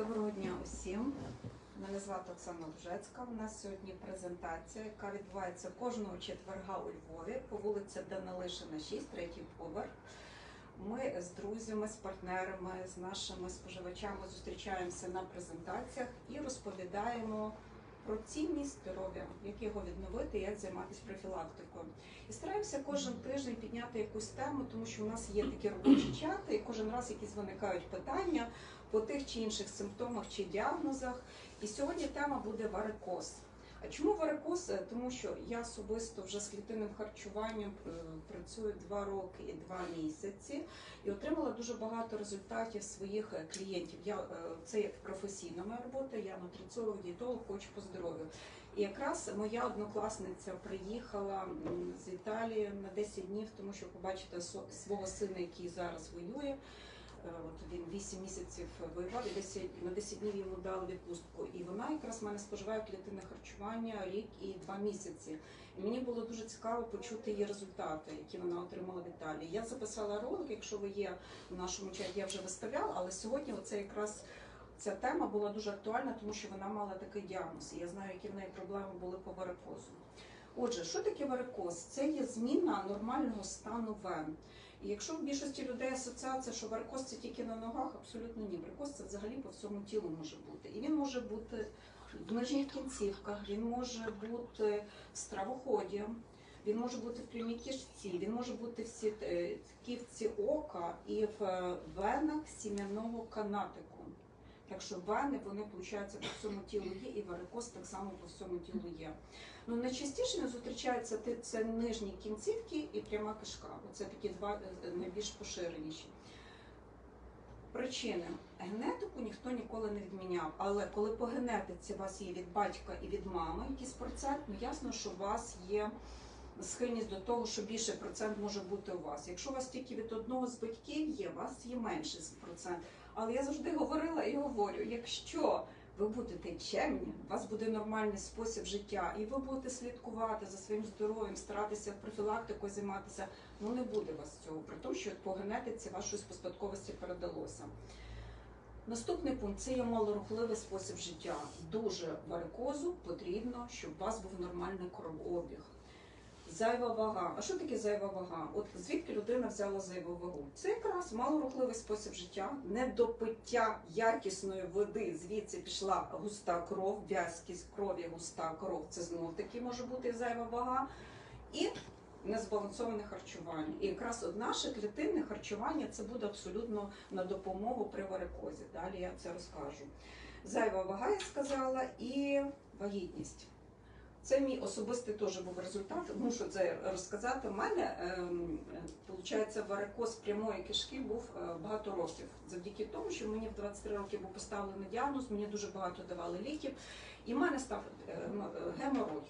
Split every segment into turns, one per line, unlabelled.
Доброго дня усім. Мене звати Оксана Лужецька. У нас сьогодні презентація, яка відбувається кожного четверга у Львові по вулиці Данилишина, 6, третій поверх. Ми з друзями, з партнерами, з нашими споживачами зустрічаємося на презентаціях і розповідаємо про цінність здоров'я, як його відновити, як займатися профілактикою. І стараємося кожен тиждень підняти якусь тему, тому що у нас є такі робочі чати, і кожен раз якісь виникають питання по тих чи інших симптомах чи діагнозах. І сьогодні тема буде варикоз. А чому варикоз? Тому що я особисто вже з клітинним харчуванням е, працюю два роки і два місяці і отримала дуже багато результатів своїх е, клієнтів. Я е, це як професійна моя робота, я нутриціолог, дієтолог, коуч по здоров'ю. І якраз моя однокласниця приїхала з Італії на 10 днів, тому що побачити свого сина, який зараз воює. Е, От він 8 місяців воював, і 10, на 10 днів йому дали відпустку. І вона якраз в мене споживає клітинне харчування рік і два місяці. І мені було дуже цікаво почути її результати, які вона отримала в Італії. Я записала ролик, якщо ви є в нашому чаті, я вже виставляла, але сьогодні оце якраз ця тема була дуже актуальна, тому що вона мала такий діагноз. Я знаю, які в неї проблеми були по варикозу. Отже, що таке варикоз? Це є зміна нормального стану вен. І якщо в більшості людей асоціація, що варикоз це тільки на ногах, абсолютно ні. Варикоз це взагалі по всьому тілу може бути. І він може бути в нижніх кінцівках, він може бути в стравоході, він може бути в прямій кишці, він може бути в сіт- е, ока і в е, венах сім'яного канатику. Так що вени, вони, виходить, по всьому тілу є, і варикоз так само по всьому тілу є. Ну, найчастіше він зустрічається це нижні кінцівки і пряма кишка. Це такі два е, найбільш поширеніші. Причини генетику ніхто ніколи не відміняв. Але коли по генетиці у вас є від батька і від мами якийсь процент, ну ясно, що у вас є схильність до того, що більше процент може бути у вас. Якщо у вас тільки від одного з батьків є, у вас є менший процент. Але я завжди говорила і говорю: якщо ви будете чемні, у вас буде нормальний спосіб життя, і ви будете слідкувати за своїм здоров'ям, старатися профілактикою займатися, ну не буде у вас цього, при тому, що по генетиці вашої спадковості передалося. Наступний пункт це є малорухливий спосіб життя. Дуже варикозу потрібно, щоб у вас був нормальний кровообіг. Зайва вага. А що таке зайва вага? От звідки людина взяла зайву вагу? Це якраз малорухливий спосіб життя, недопиття якісної води. Звідси пішла густа кров, в'язкість крові, густа кров. Це знов таки може бути зайва вага. І незбалансоване харчування. І якраз от наше клітинне харчування це буде абсолютно на допомогу при варикозі. Далі я це розкажу. Зайва вага, я сказала, і вагітність. Це мій особистий теж був результат. Мушу це розказати. У мене ем, виходить, варикоз прямої кишки був е, багато років. Завдяки тому, що мені в 23 роки був поставлений діагноз, мені дуже багато давали ліків, і в мене став е, е, геморой.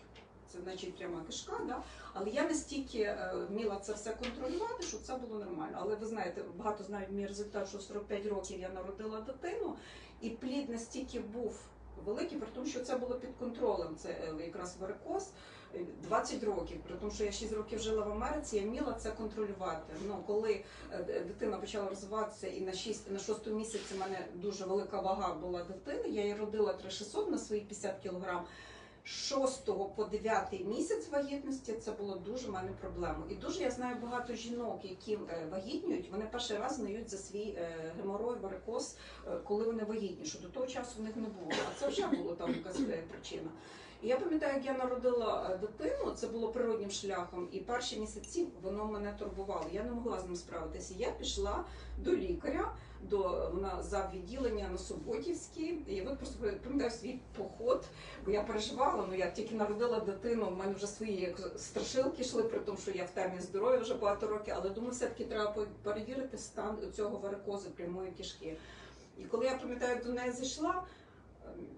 Це значить пряма кишка, да? але я настільки вміла це все контролювати, щоб це було нормально. Але ви знаєте, багато знають мій результат, що в 45 років я народила дитину, і плід настільки був великий, при тому, що це було під контролем. Це е, якраз варикоз. е, 20 років, при тому, що я 6 років жила в Америці, я вміла це контролювати. Ну, коли е, дитина почала розвиватися, і на 6, на 6 місяці в мене дуже велика вага була дитини, я її родила 3600 на свої 50 кілограм. З 6 по 9 місяць вагітності це було дуже в мене проблемою. І дуже я знаю багато жінок, які е, вагітнюють, вони перший раз знають за свій е, геморой, варикоз, е, коли вони вагітні, що до того часу в них не було. А це вже було там якась причина. І я пам'ятаю, як я народила е, дитину, це було природнім шляхом, і перші місяці воно мене турбувало. Я не могла з ним справитися. Я пішла до лікаря, до вона за відділення на Суботівській. І от просто пам'ятаю свій поход, бо я переживала. Ну я тільки народила дитину. в мене вже свої як страшилки йшли, при тому, що я в темі здоров'я вже багато років. Але думаю, все-таки треба по- перевірити стан цього варикозу прямої кишки. І коли я пам'ятаю, до неї зайшла.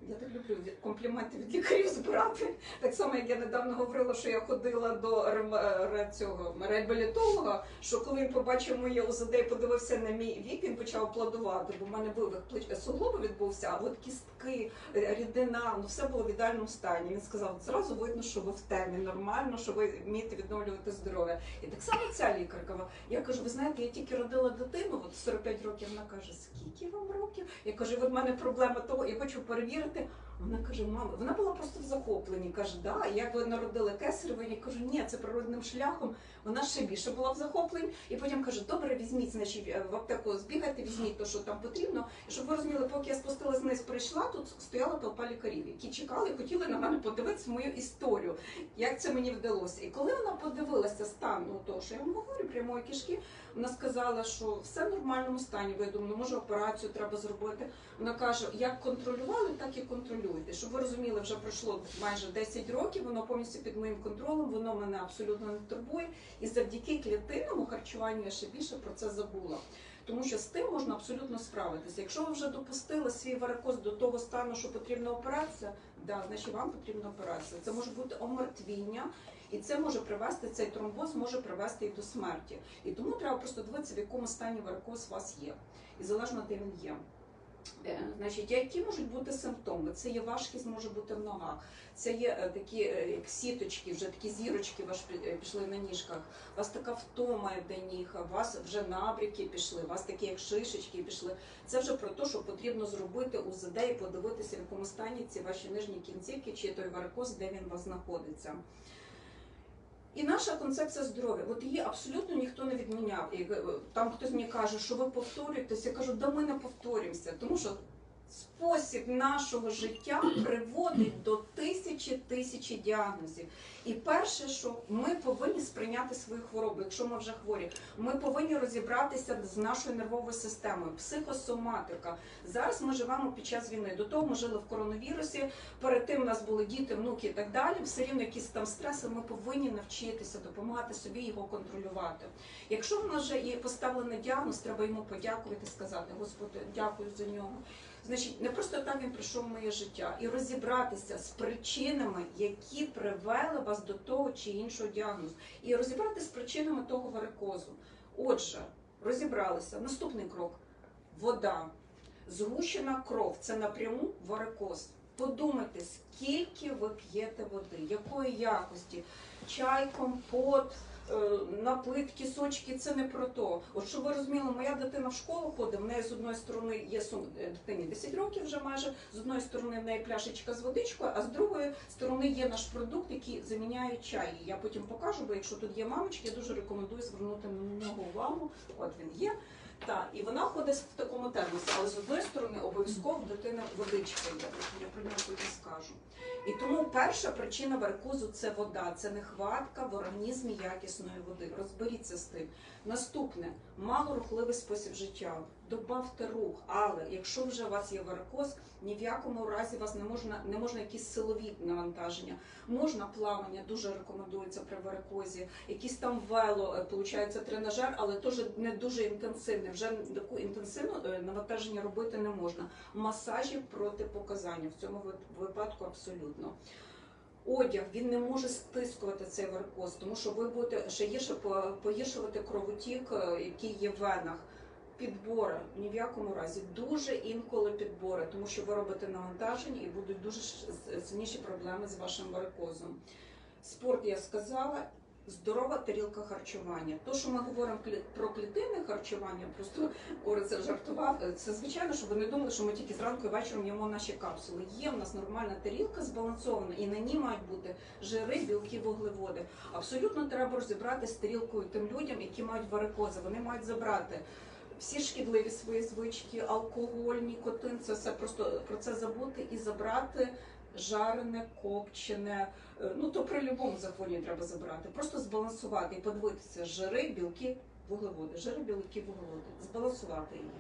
Я так люблю компліменти від лікарів збирати. Так само, як я недавно говорила, що я ходила до е, цього реабілітолога, що коли він побачив моє УЗД і подивився на мій вік, він почав аплодувати, бо в мене вивих плеч суглобу відбувся, а от кістки, е, рідина, ну все було в ідеальному стані. Він сказав, зразу видно, що ви в темі нормально, що ви вмієте відновлювати здоров'я. І так само ця лікарка. Я кажу, ви знаєте, я тільки родила дитину, от 45 років. Вона каже, скільки вам років? Я кажу, от в мене проблема того, я хочу перевірити. convierte Вона каже, мама, вона була просто в захопленні. Каже, да, як ви народили кесарево? Я кажу, ні, це природним шляхом. Вона ще більше була в захопленні. І потім каже, добре, візьміть, значить, е, в аптеку збігайте, візьміть те, що там потрібно. І щоб ви розуміли, поки я спустилась вниз, прийшла, тут стояла толпа лікарів, які чекали хотіли на мене подивитися мою історію, як це мені вдалося. І коли вона подивилася стан ну, того, що я вам говорю, прямої кишки, вона сказала, що все в нормальному стані. Ви думаю, ну, може операцію треба зробити. Вона каже, як контролювали, так і контролюєте. Щоб ви розуміли, вже пройшло майже 10 років, воно повністю під моїм контролем, воно мене абсолютно не турбує. І завдяки клітинному харчуванню я ще більше про це забула. Тому що з тим можна абсолютно справитися. Якщо ви вже допустили свій варикоз до того стану, що потрібна операція, да, значить вам потрібна операція. Це може бути омертвіння, і це може привести цей тромбоз, може привести і до смерті. І тому треба просто дивитися, в якому стані варикоз у вас є, і залежно де він є. Е, Значить, які можуть бути симптоми? Це є важкість, може бути в ногах, це є е, такі е, як сіточки, вже такі зірочки ваш пі- пішли на ніжках. У вас така втома йде ніг, у вас вже набряки пішли, у вас такі як шишечки пішли. Це вже про те, що потрібно зробити УЗД і подивитися, в якому стані ці ваші нижні кінцівки, чи той варикоз, де він у вас знаходиться. І наша концепція здоров'я, от її абсолютно ніхто не відміняв. І е, там хтось мені каже, що ви повторюєтеся. Я кажу, да ми не повторюємося, тому що спосіб нашого життя приводить до тисячі тисячі діагнозів. І перше, що ми повинні сприйняти свою хворобу, якщо ми вже хворі, ми повинні розібратися з нашою нервовою системою, психосоматика. Зараз ми живемо під час війни. До того ми жили в коронавірусі. Перед тим у нас були діти, внуки і так далі. Все рівно якісь там стреси. Ми повинні навчитися допомагати собі його контролювати. Якщо в нас вже є поставлений діагноз, треба йому подякувати, сказати Господи, дякую за нього. Значить, не просто так він прийшов моє життя і розібратися з причинами, які привели вас до того чи іншого діагнозу, і розібратися з причинами того варикозу. Отже, розібралися. Наступний крок вода. Згущена кров це напряму варикоз. Подумайте, скільки ви п'єте води, якої якості, чай, компот, напитки, сочки це не про то. От щоб ви розуміли, моя дитина в школу ходить, в неї з одної сторони є сум... е, дитині 10 років вже майже, з одної сторони в неї пляшечка з водичкою, а з другої сторони є наш продукт, який заміняє чай. Я потім покажу, бо якщо тут є мамочки, я дуже рекомендую звернути на нього увагу. От він є. Так, і вона ходить в такому термосі, але з одної сторони обов'язково дитина водичка є. Я про нього потім скажу. І тому перша причина варикозу це вода, це нехватка в організмі якісної води. Розберіться з тим. Наступне малорухливий спосіб життя. Добавте рух, але якщо вже у вас є варикоз, ні в якому разі вас не можна не можна якісь силові навантаження. Можна плавання, дуже рекомендується при варикозі. Якісь там вело, е, получається тренажер, але теж не дуже інтенсивний. Вже таку інтенсивну е, навантаження робити не можна. Масажі протипоказання в цьому випадку абсолютно. Одяг він не може стискувати цей варикоз, тому що ви будете ще гірше по- погіршувати кровотік, е, який є в венах. Підбори ні в якому разі дуже інколи підбори, тому що ви робите навантаження і будуть дуже сильніші проблеми з вашим варикозом. Спорт я сказала. Здорова тарілка харчування. То, що ми говоримо про клітинне харчування, просто Ори це жартував. Це звичайно, щоб ви не думали, що ми тільки зранку і вечором їмо наші капсули. Є в нас нормальна тарілка збалансована, і на ній мають бути жири, білки, вуглеводи. Абсолютно треба розібратися з тарілкою тим людям, які мають варикози. Вони мають забрати всі шкідливі свої звички, алкоголь, нікотин. Це все просто про це забути і забрати. Жарене, копчене, е, ну то при будь-якому захворюванні треба забирати. Просто збалансувати і подивитися жири, білки, вуглеводи, жири, білки, вуглеводи, збалансувати її.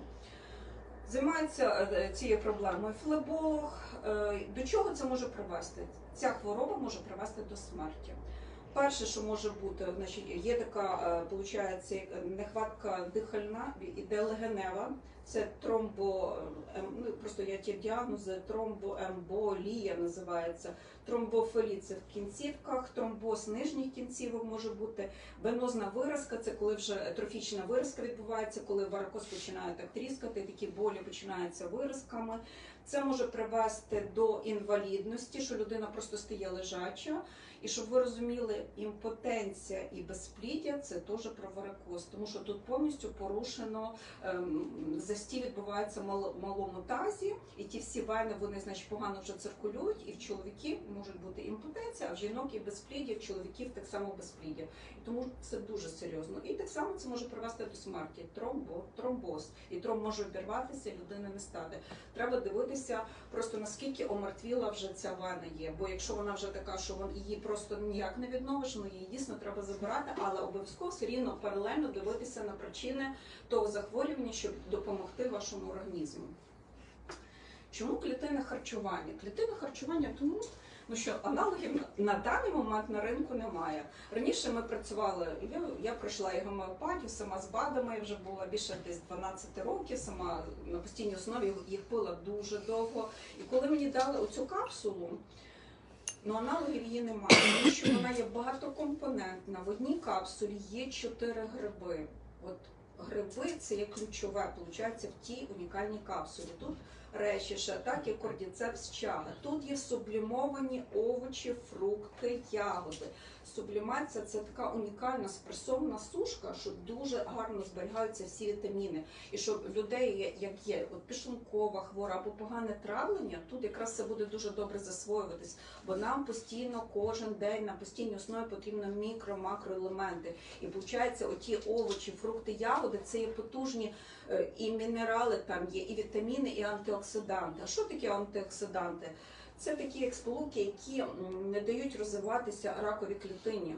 Займається е, цією проблемою флеболог. Е, До чого це може привести? Ця хвороба може привести до смерті. Перше, що може бути, значить, є така, виходить, нехватка дихальна, іде легенева, це тромбо, ем, ну, просто є ті діагнози тромбоемболія називається. Тромбофеліт це в кінцівках, тромбоз нижніх кінцівок може бути. Венозна виразка це коли вже трофічна виразка відбувається, коли варикоз починає так тріскати, такі болі починаються виразками. Це може привести до інвалідності, що людина просто стає лежача. І щоб ви розуміли, імпотенція і безпліддя це теж про варикоз, тому що тут повністю порушено ем, застій відбувається в малому тазі, і ті всі вени вони значить погано вже циркулюють, і в чоловіків може бути імпотенція, а в жінок і безпліддя, в чоловіків так само безпліддя. Тому це дуже серйозно. І так само це може привести до смерті. Тромбо, тромбоз. І тромб може обірватися, і людина не стане. Треба дивитися просто наскільки омертвіла вже ця вена є. Бо якщо вона вже така, що вон її просто ніяк не відновиш, її дійсно треба забирати, але обов'язково все рівно паралельно дивитися на причини того захворювання, щоб допомогти вашому організму. Чому клітинне харчування? Клітинне харчування тому, ну що аналогів на даний момент на ринку немає. Раніше ми працювали, я, я пройшла і гомеопатію, сама з БАДами вже була більше десь 12 років, сама на постійній основі їх пила дуже довго. І коли мені дали оцю капсулу, ну аналогів її немає, тому що вона є багатокомпонентна. В одній капсулі є 4 гриби. От гриби це є ключове, виходить, в тій унікальній капсулі. Тут речі, ще так і кордіцепс чага. Тут є сублімовані овочі, фрукти, ягоди. Сублімація це така унікальна спресована сушка, що дуже гарно зберігаються всі вітаміни. І щоб людей, як є от підшлункова хвора або погане травлення, тут якраз це буде дуже добре засвоюватись, бо нам постійно кожен день на постійній основі потрібно мікро-макроелементи. І виходить, оті овочі, фрукти, ягоди це є потужні і мінерали там є, і вітаміни, і антиоксиданти. А що таке антиоксиданти? Це такі експолуки, які не дають розвиватися ракові клітині.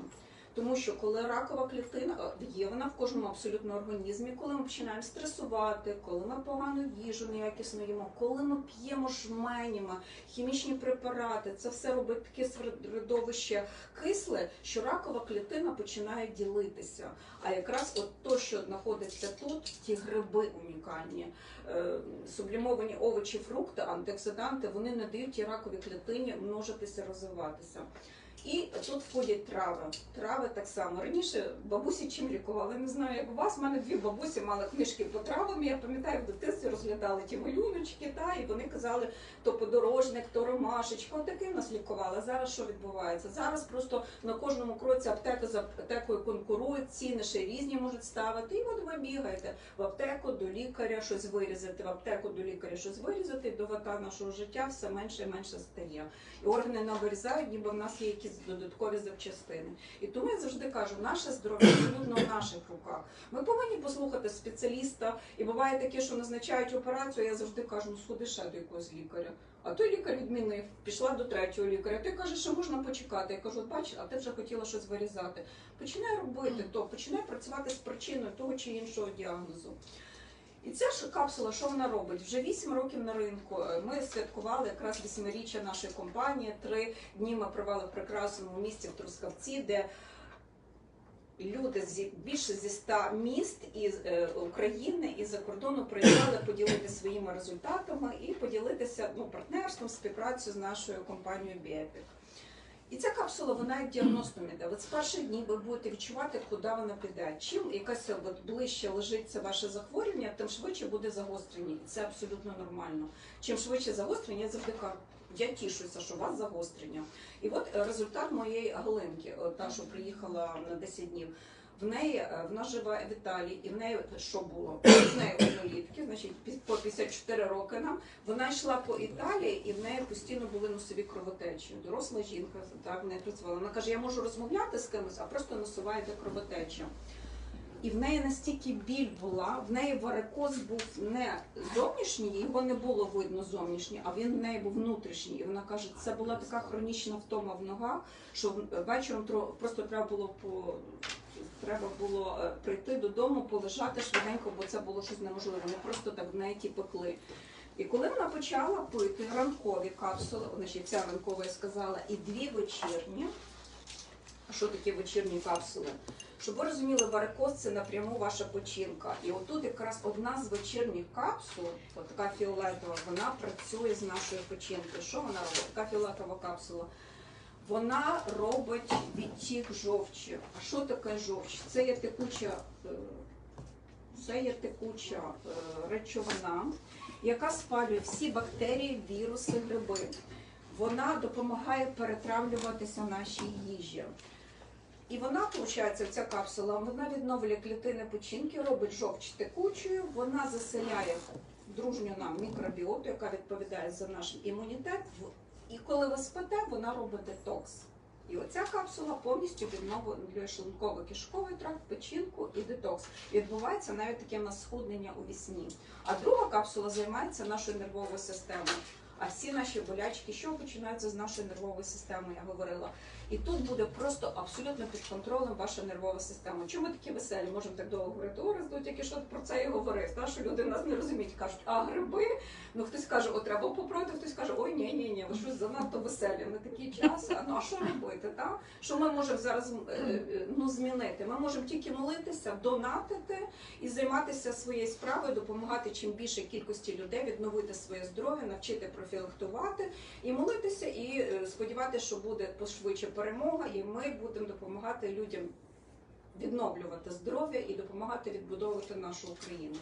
Тому що коли ракова клітина е, є вона в кожному абсолютно організмі, коли ми починаємо стресувати, коли ми погану їжу неякісно їмо, коли ми п'ємо жменями, хімічні препарати, це все робить таке середовище кисле, що ракова клітина починає ділитися. А якраз от то, що знаходиться тут, ті гриби унікальні, е, сублімовані овочі, фрукти, антиоксиданти, вони не дають тій раковій клітині множитися, розвиватися. І тут входять трави. Трави так само. Раніше бабусі чим лікували? Не знаю, як у вас. У мене дві бабусі мали книжки по травам. Я пам'ятаю, в дитинстві розглядали ті малюночки, та, і вони казали, то подорожник, то ромашечка. Отаке нас лікували. Зараз що відбувається? Зараз просто на кожному кроці аптека за аптекою конкурують, ціни ще різні можуть ставити. І от ви бігаєте в аптеку до лікаря щось вирізати, в аптеку до лікаря щось вирізати, і до вата нашого життя все менше і менше стає. І органи нам вирізають, ніби в нас є якісь додаткові запчастини. І тому я завжди кажу, наше здоров'я абсолютно в наших руках. Ми повинні послухати спеціаліста, і буває таке, що назначають операцію. Я завжди кажу, ну сходи ще до якогось лікаря. А той лікар відмінив, пішла до третього лікаря. Той каже, що можна почекати. Я кажу, бач, а ти вже хотіла щось вирізати. Починай робити то, починай працювати з причиною того чи іншого діагнозу. І ця ж капсула, що вона робить? Вже 8 років на ринку. Е, Ми святкували якраз вісьмиріччя нашої компанії. Три дні ми провели в прекрасному місті в Трускавці, де люди зі більше зі 100 міст із е, України і за кордону приїжджали поділитися своїми результатами і поділитися ну, партнерством, співпрацею з нашою компанією Біепік. І ця капсула вона як діагностом іде. От з перших днів ви будете відчувати, куди вона піде. Чим якась от ближче лежить це ваше захворювання, тим швидше буде загострення. І це абсолютно нормально. Чим швидше загострення, я завжди я тішуся, що у вас загострення. І от е, результат моєї Галинки, та, що приїхала на 10 днів. В неї е, вона живе в Італії, і в неї що було? В неї однолітки, значить по 54 роки нам. Вона йшла по Італії, і в неї постійно були носові кровотечі. Доросла жінка так не працювала. Вона каже: я можу розмовляти з кимось, а просто носова йде кровотеча. І в неї настільки біль була, в неї варикоз був не зовнішній, його не було видно зовнішній, а він в неї був внутрішній. І вона каже, це була така хронічна втома в ногах, що вечором просто треба було по. Треба було е, прийти додому, полежати швиденько, бо це було щось неможливе. Вони просто так в неї ті пекли. І коли вона почала пити ранкові капсули, значить ця ранкова я сказала, і дві вечірні. Що таке вечірні капсули? Щоб ви розуміли, варикоз це напряму ваша печінка. І отут якраз одна з вечірніх капсул, от така фіолетова, вона працює з нашою печінкою. Що вона робить? Така фіолетова капсула. Вона робить відтік жовчі. А що таке жовч? Це є текуча, е, це є текуча е, речовина, яка спалює всі бактерії, віруси, гриби. Вона допомагає перетравлюватися нашій їжі. І вона, виходить, ця капсула, вона відновлює клітини печінки, робить жовч текучою, вона заселяє дружню нам мікробіоту, яка відповідає за наш імунітет. І коли ви спите, вона робить детокс. І оця капсула повністю відновлює шлунково-кишковий тракт, печінку і детокс. Відбувається навіть таке в нас у вісні. А друга капсула займається нашою нервовою системою. А всі наші болячки, що починаються з нашої нервової системи, я говорила. І тут буде просто абсолютно під контролем ваша нервова система. Чому ми такі веселі? Можемо так довго говорити. О, раз тільки що про це і говорив. Та, що люди нас не розуміють, кажуть, а гриби. Ну хтось каже, о, треба попробувати, хтось каже, ой, ні, ні, ні, ви щось занадто веселі. Не такий час. А ну а що робити? Та? Що ми можемо зараз е, е, ну, змінити? Ми можемо тільки молитися, донатити і займатися своєю справою, допомагати чим більше кількості людей відновити своє здоров'я, навчити профілактувати і молитися, і е, сподіватися, що буде пошвидше перемога, і ми будемо допомагати людям відновлювати здоров'я і допомагати відбудовувати нашу Україну.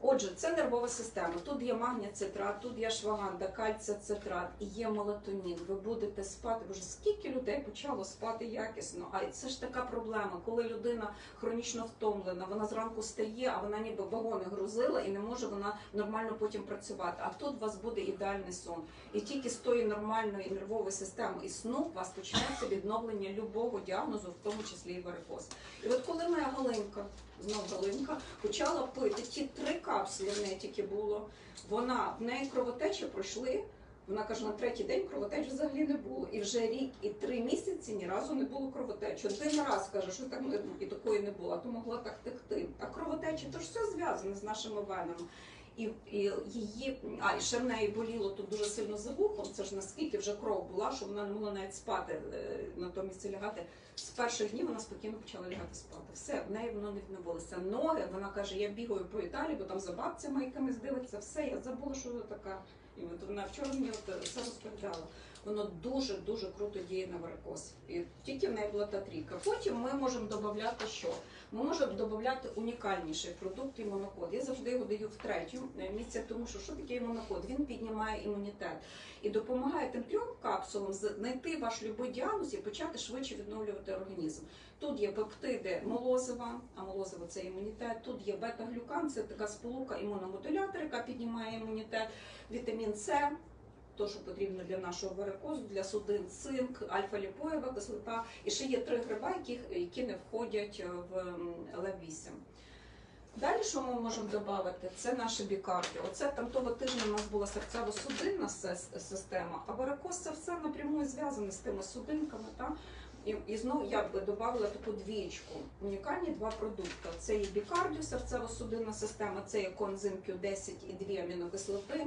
Отже, це нервова система. Тут є магнія цитрат, тут є шваганда, цитрат і є мелатонін. Ви будете спати. Боже, скільки людей почало спати якісно? А це ж така проблема, коли людина хронічно втомлена, вона зранку стає, а вона ніби вагони грузила і не може вона нормально потім працювати. А тут у вас буде ідеальний сон. І тільки з тої нормальної нервової системи і сну у вас починається відновлення любого діагнозу, в тому числі і варикоз. І от коли моя Галинка, знов Галинка, почала пити ті три капсули, в неї тільки було, вона в неї кровотечі пройшли. Вона каже, на третій день кровотеч взагалі не було. І вже рік і три місяці ні разу не було кровотечі. Один раз каже, що так і такої не було, то могла так текти. А кровотечі то ж все зв'язане з нашими венами. І, і її, а і ще в неї боліло тут дуже сильно за вухом. Це ж наскільки вже кров була, що вона не могла навіть спати натомість на тому місці лягати. З перших днів вона спокійно почала лягати спати. Все, в неї воно не відновилося. Ноги, вона каже, я бігаю по Італії, бо там за бабцями якимись дивиться, все, я забула, що вона така. І от вона вчора мені от це розповідала. Воно дуже дуже круто діє на варикоз. І тільки в неї була та трійка. Потім ми можемо додати що? Ми можемо додати унікальніший продукт імунокод. Я завжди його даю в третю місце, тому що що таке імунокод? Він піднімає імунітет і допомагає тим трьом капсулам знайти ваш любий діагноз і почати швидше відновлювати організм. Тут є пептиди молозива, а молозиво це імунітет. Тут є бета-глюкан, це така сполука імуномодулятор, яка піднімає імунітет, вітамін С. То, що потрібно для нашого варикозу, для судин цинк, альфа-ліпоєва кислота. І ще є три гриба, які, які не входять в м, ЛФ8. Далі, що ми можемо додати, це наші бікарди. Оце там того тижня у нас була серцево-судинна система, а варикоз це все напряму зв'язане з тими судинками. Та? І, і знову я б додавала таку двічку. Унікальні два продукти. Це є бікардіо, серцево-судинна система, це є конзим Q10 і дві амінокислоти.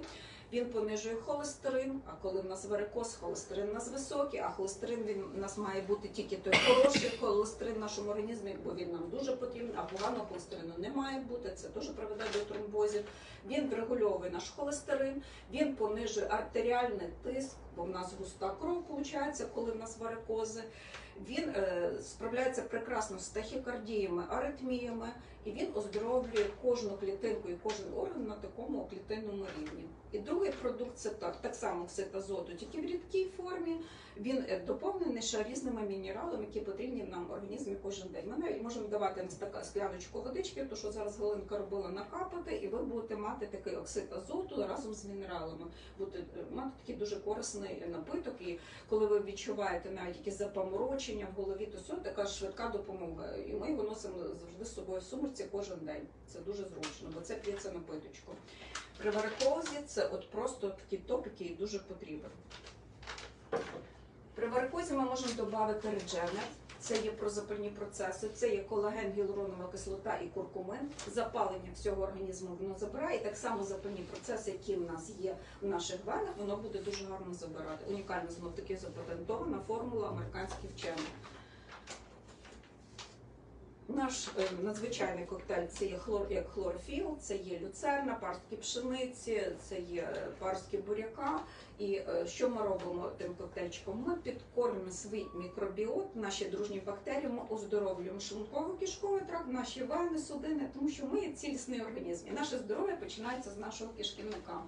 Він понижує холестерин, а коли в нас варикоз, холестерин у нас високий, а холестерин він у нас має бути тільки той хороший холестерин в нашому організмі, бо він нам дуже потрібен, а поганого холестерину не має бути. Це теж приведе до тромбозів. Він врегульовує наш холестерин, він понижує артеріальний тиск, бо в нас густа кров виходить, коли в нас варикози. Він е, справляється прекрасно з тахікардіями, аритміями, і він оздоровлює кожну клітинку і кожен орган на такому клітинному рівні. І другий продукт це так, так само оксид азоту, тільки в рідкій формі. Він е, доповнений ще різними мінералами, які потрібні нам організмі кожен день. Ми навіть можемо давати скляночку водички, то що зараз Галинка робила накапати, і ви будете мати такий оксид азоту разом з мінералами. Будете е, мати такий дуже корисний напиток. І коли ви відчуваєте навіть якісь запаморочення в голові, то все така швидка допомога. І ми його носимо завжди з собою в сумочці кожен день. Це дуже зручно, бо це п'ється напиточку. При варикозі це от просто такий топ, який дуже потрібен. При варикозі ми можемо додати редженер. Це є прозапальні процеси, це є колаген, гіалуронова кислота і куркумин. Запалення всього організму воно забирає. І так само запальні процеси, які в нас є в наших венах, воно буде дуже гарно забирати. Унікальна знов таки запатентована формула американських вчених. Наш е, надзвичайний коктейль це є хлор, як хлорофіл, це є люцерна, парстки пшениці, це є парстки буряка. І е, що ми робимо тим коктейльчиком? Ми підкормлюємо свій мікробіот, наші дружні бактерії, ми оздоровлюємо шлунково-кишковий тракт, наші вени, судини, тому що ми є цілісний організм. І наше здоров'я починається з нашого кишківника.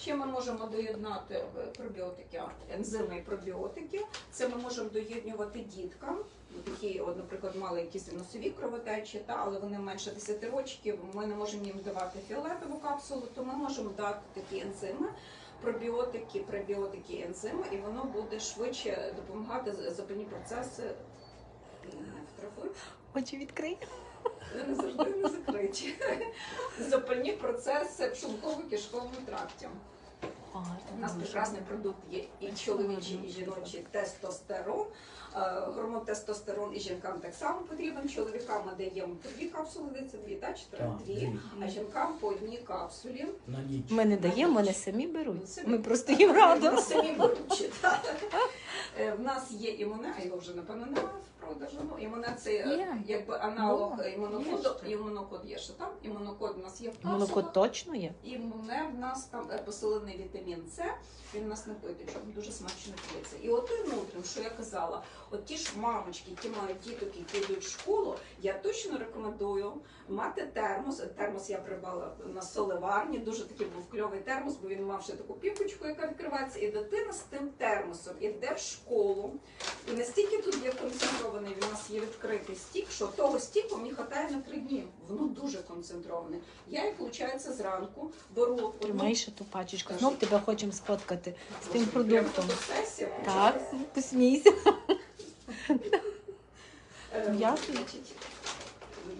Ще ми можемо доєднати е, пробіотики, ензими і пробіотики. Це ми можемо доєднувати діткам, які, от, наприклад, мали якісь носові кровотечі, та, але вони менше 10 років, ми не можемо їм давати фіолетову капсулу, то ми можемо дати такі ензими, пробіотики, пребіотики, ензими, і воно буде швидше допомагати запальні процеси. е.
Очі відкрий.
Вони завжди не закриті. Запальні процеси в шлунково-кишковому тракті. У нас прекрасний продукт є і чоловічий, і жіночий тестостерон. Е, Гормон тестостерон і жінкам так само потрібен. Чоловікам ми даємо по дві капсули, це дві, та чотири дві, а жінкам по одній капсулі.
На ніч.
Ми не даємо, вони самі беруть.
Самі-
Ми просто їм радимо.
Вони Самі беруть. Е, В нас є імуне, а його вже напевно немає в продажу. Ну, імуне це е,
Є.
якби аналог
Ну,
імунокоду.
є ще.
Імунокод є ще там. Імунокод у нас є в
Молоко
капсулах.
точно є.
Імуне в нас там е, посилений вітамін С, він у нас не питочок, дуже смачно п'ється. І от і внутрім, що я казала, от ті ж мамочки, які мають діток, які йдуть в школу, я точно рекомендую мати термос. Термос я придбала на соливарні, дуже такий був кльовий термос, бо він мав ще таку піпочку, яка відкривається. І дитина з тим термосом іде в школу. І настільки тут є концентрований, він у нас є відкритий стік, що того стіку мені хватає на три дні. Воно дуже концентроване. Я їх, виходить, зранку беру
Тримай ту пачечку. Знов тебе хочемо сфоткати з тим продуктом. Так, посмійся.
Е,
Я-
значить,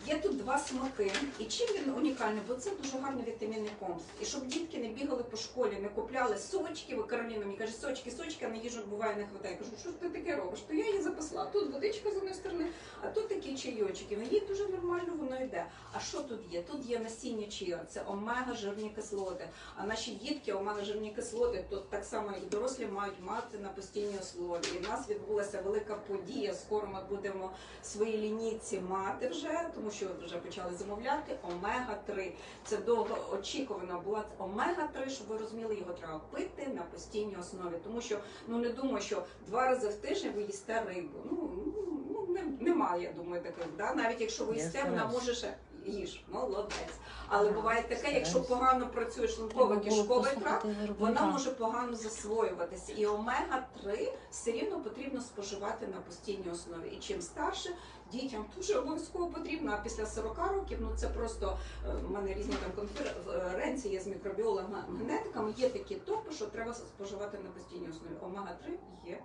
Є тут два смаки. І чим він унікальний? Бо це дуже гарний вітамінний комплекс. І щоб дітки не бігали по школі, не купляли сочки, Кароліна мені каже, сочки, сочки, а на їжу буває не хватає. Я кажу, що ти таке робиш? То я її запасла. Тут водичка з однієї сторони, а тут такі чайочки. Ну їй дуже нормально воно йде. А що тут є? Тут є насіння чия, це омега жирні кислоти. А наші дітки омега жирні кислоти, то так само як дорослі мають мати на постійній основі. І в нас відбулася велика подія. Скоро ми будемо свої лінійці мати вже, тому що вже почали замовляти. Омега 3 Це довго очікувана була омега 3 щоб ви розуміли, його треба пити на постійній основі. Тому що ну не думаю, що два рази в тиждень ви їсте рибу. Ну, ну немає, я думаю, таких. Да? Навіть якщо ви їсте, вона може ще їж, молодець. Але буває таке, якщо погано працює шлунково-кишковий тракт, вона
вона
може погано засвоюватися. І омега-3 все рівно потрібно споживати на постійній основі. І чим старше, дітям дуже обов'язково потрібно. А після 40 років, ну це просто е, в мене різні там конференції з мікробіологами, генетиками. Є такі топи, що треба споживати на постійній основі. Омега-3 є.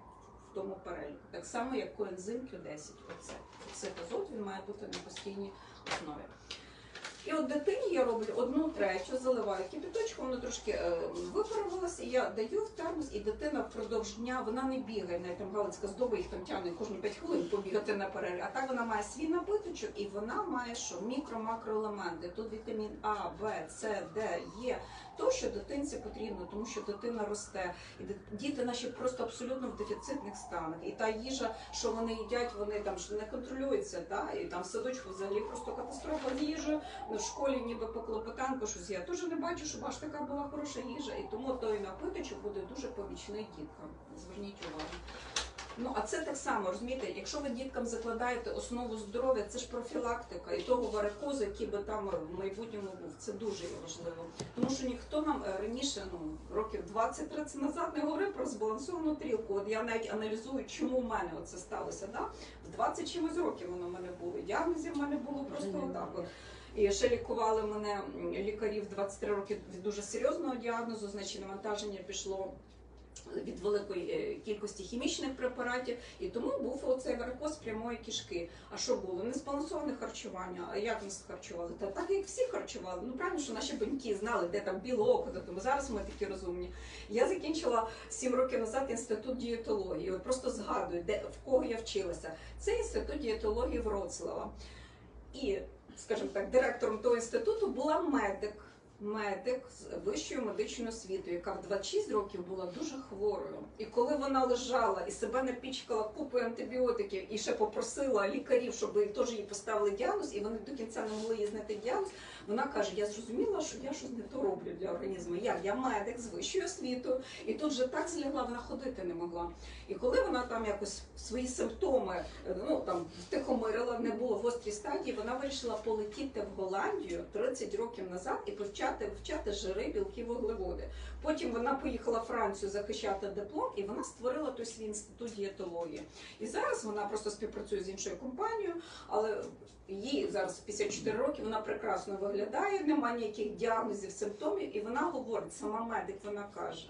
В тому переліку, так само як коензим Q10. Оце цитозот, він має бути на постійній основі. І от дитині я роблю одну третю, заливаю кипяточком, воно трошки е, випарувалося, я даю в термос, і дитина впродовж дня вона не бігає, навіть там Галицька здоба їх там тягне кожні 5 хвилин побігати на перерві. А так вона має свій напиточок, і вона має що мікро-макроелементи. Тут вітамін А, Б, С, Д, Є. То, що дитинці потрібно, тому що дитина росте, і діти наші просто абсолютно в дефіцитних станах. І та їжа, що вони їдять, вони там ж не контролюються. Та? І там в садочку взагалі просто катастрофа з їжею. В школі ніби по клопотанку щось. Я теж не бачу, щоб аж така була хороша їжа. І тому той напиточок буде дуже помічний діткам. Зверніть увагу. Ну, а це так само, розумієте, якщо ви діткам закладаєте основу здоров'я, це ж профілактика і того варикозу, який би там в майбутньому був. Це дуже важливо. Тому що ніхто нам е, раніше, ну років 20-30 назад, не говорив про збалансовану трілку. От я навіть аналізую, чому в мене це сталося. Да? В 20 чимось років воно в мене було. Діагнозів в мене було просто отак. І ще лікували мене м, лікарі в 23 роки від дуже серйозного діагнозу, значить навантаження пішло від великої е, кількості хімічних препаратів, і тому був оцей варикоз прямої кишки. А що було? Незбалансоване харчування. А як нас харчували? Та так як всі харчували. Ну правильно, що наші баньки знали, де там білок, тому зараз ми такі розумні. Я закінчила 7 років назад інститут дієтології. Просто згадую, де в кого я вчилася. Це інститут дієтології Вроцлава. І, скажімо так, директором того інституту була медик. Медик з вищою медичною освітою, яка в 26 років була дуже хворою. І коли вона лежала і себе напічкала купою антибіотиків і ще попросила лікарів, щоб теж їй поставили діагноз, і вони до кінця не могли їй знайти діагноз, вона каже: Я зрозуміла, що я щось не то роблю для організму. Як я медик з вищою освітою, і тут же так злягла, вона ходити не могла. І коли вона там якось свої симптоми ну там втихомирила, не було в гострій стадії, вона вирішила полетіти в Голландію 30 років назад і почати вивчати жири, білки, вуглеводи. Потім вона поїхала в Францію захищати диплом, і вона створила той свій інститут дієтології. І зараз вона просто співпрацює з іншою компанією, але їй зараз 54 роки, вона прекрасно виглядає, немає ніяких діагнозів, симптомів, і вона говорить, сама медик, вона каже.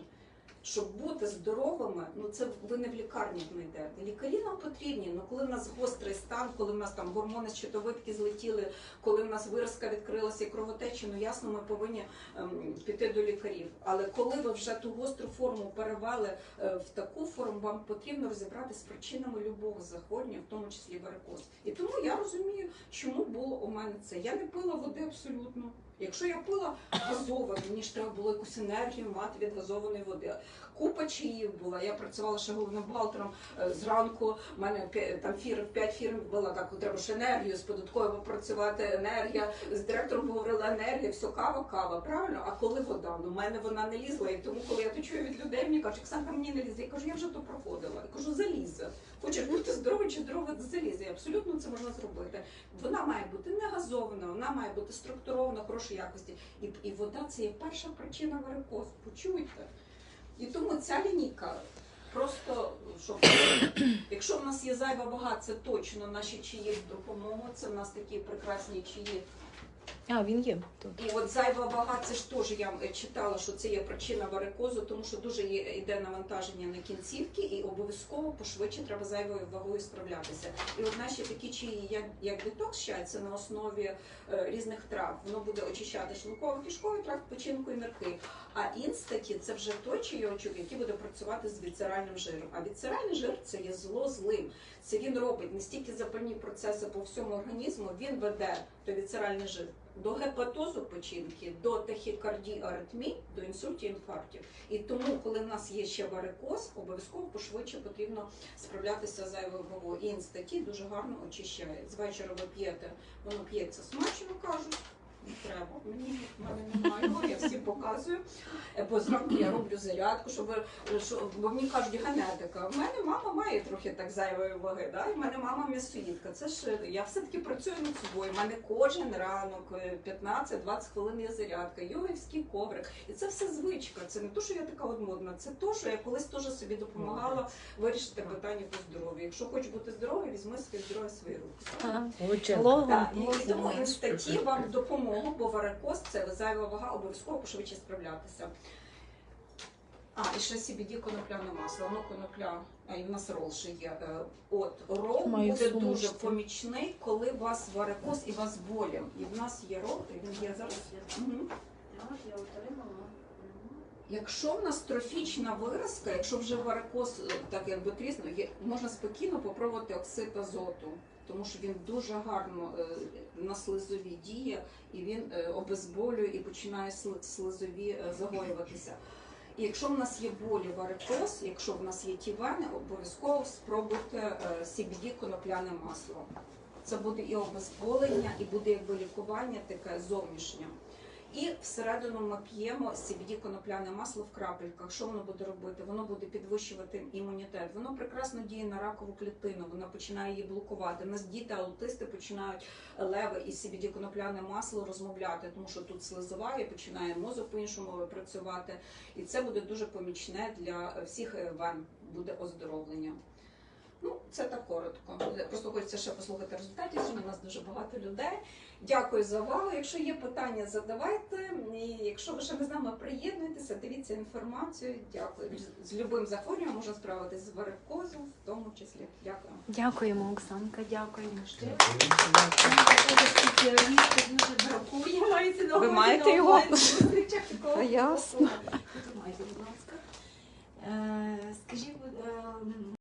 Щоб бути здоровими, ну це ви не в лікарні знайдете. Лікарі нам потрібні. Ну коли в нас гострий стан, коли в нас там гормони щитовидки злетіли, коли в нас виразка відкрилася і кровотечі, ну ясно, ми повинні ем, піти до лікарів. Але коли ви вже ту гостру форму перевели е, в таку форму, вам потрібно розібратися з причинами любого захворювання, в тому числі варикоз. І тому я розумію, чому було у мене це. Я не пила води абсолютно. Якщо я пила газове, мені ж треба було якусь енергію мати від газованої води. Купа чаїв була. Я працювала ще головним бухгалтером е, зранку. У мене там фірм, п'ять фірм була так. Треба ж енергію з податковою попрацювати. Енергія з директором говорила енергія, все кава, кава. Правильно? А коли вода? Ну, в мене вона не лізла. І тому, коли я то чую від людей, мені кажуть, Оксанка, мені не лізе. Я кажу, я вже то проходила. Я кажу, залізе. Хочеш бути здоровий чи здоровий залізе. І абсолютно це можна зробити. Вона має бути не газована, вона має бути структурована, хорошої якості. І, і вода це є перша причина варикоз. Почуйте. І тому ця лінійка просто щоб якщо в нас є зайва вага, це точно наші чаї допомога. Це в нас такі прекрасні чаї.
А, він є тут.
І от зайва вага, це ж теж я е, читала, що це є причина варикозу, тому що дуже йде навантаження на кінцівки, і обов'язково пошвидше треба зайвою вагою справлятися. І от наші такі чаї, як, як детокс це на основі е, різних трав. Воно буде очищати шлунково-кишковий тракт, печінку і нирки. А інстаті це вже той чайочок, який буде працювати з віцеральним жиром. А віцеральний жир це є зло злим. Це він робить не стільки запальні процеси по всьому організму, він веде той віцеральний жир до гепатозу печінки, до тахікардії, аритмій, до інсультів, інфарктів. І тому, коли в нас є ще варикоз, обов'язково пошвидше потрібно справлятися з зайвою. І інстаті дуже гарно очищає. З вечора ви п'єте, воно п'ється смачно, кажуть. Не треба. Мені в мене немає, його, я всім показую. Е, Бо зранку я роблю зарядку, щоб ви- що, бо мені кажуть, генетика. У мене мама має трохи так зайвої ваги, да? і в мене мама м'ясоїдка. Це ж е, я все-таки працюю над собою. У мене кожен ранок е, 15-20 хвилин є зарядка, йогівський коврик. І це все звичка. Це не то, що я така от модна, це то, що я колись теж собі допомагала вирішити питання по здоров'ю. Якщо хочеш бути здоровий, візьми своє здоров'я свої руки.
Логом.
Так, і тому інстаті вам в допомогу, бо варикоз це зайва вага, обов'язково пошвидше справлятися. А, і ще CBD конопляне масло. Воно конопля, а і в нас рол ще є. Е, От рол
Маю
буде
сумочку.
дуже помічний, коли у вас варикоз і у вас болі. І в нас є рол, і він є зараз. Мгм.
Я отримала.
Якщо в нас трофічна виразка, якщо вже варикоз е, так якби трісно, можна спокійно попробувати оксид азоту, тому що він дуже гарно е, на слизові діє, і він е, обезболює і починає сли- слизові е, загоюватися. І якщо в нас є болі варикоз, якщо в нас є ті вени, обов'язково спробуйте CBD конопляне масло. Це буде і обезболення, і буде якби лікування таке зовнішнє. І всередину ми п'ємо CBD конопляне масло в крапельках. Що воно буде робити? Воно буде підвищувати імунітет. Воно прекрасно діє на ракову клітину, воно починає її блокувати. У нас діти, аутисти починають леви і CBD конопляне масло розмовляти, тому що тут слизова і починає мозок по-іншому працювати. І це буде дуже помічне для всіх е, вен, буде оздоровлення. Ну, це так коротко. Просто хочеться ще послухати результатів. Сьогодні у нас дуже багато людей. Дякую за увагу. Якщо є питання, задавайте. І Якщо ви ще не з нами приєднуєтеся, дивіться інформацію. Дякую. З любим захворюванням можна справитись з варикозом, в тому числі. Дякую.
Дякуємо, Оксанка, дякуємо.
Спеціалісти.
Ви маєте його? Ясно.
Е, скажіть. Е,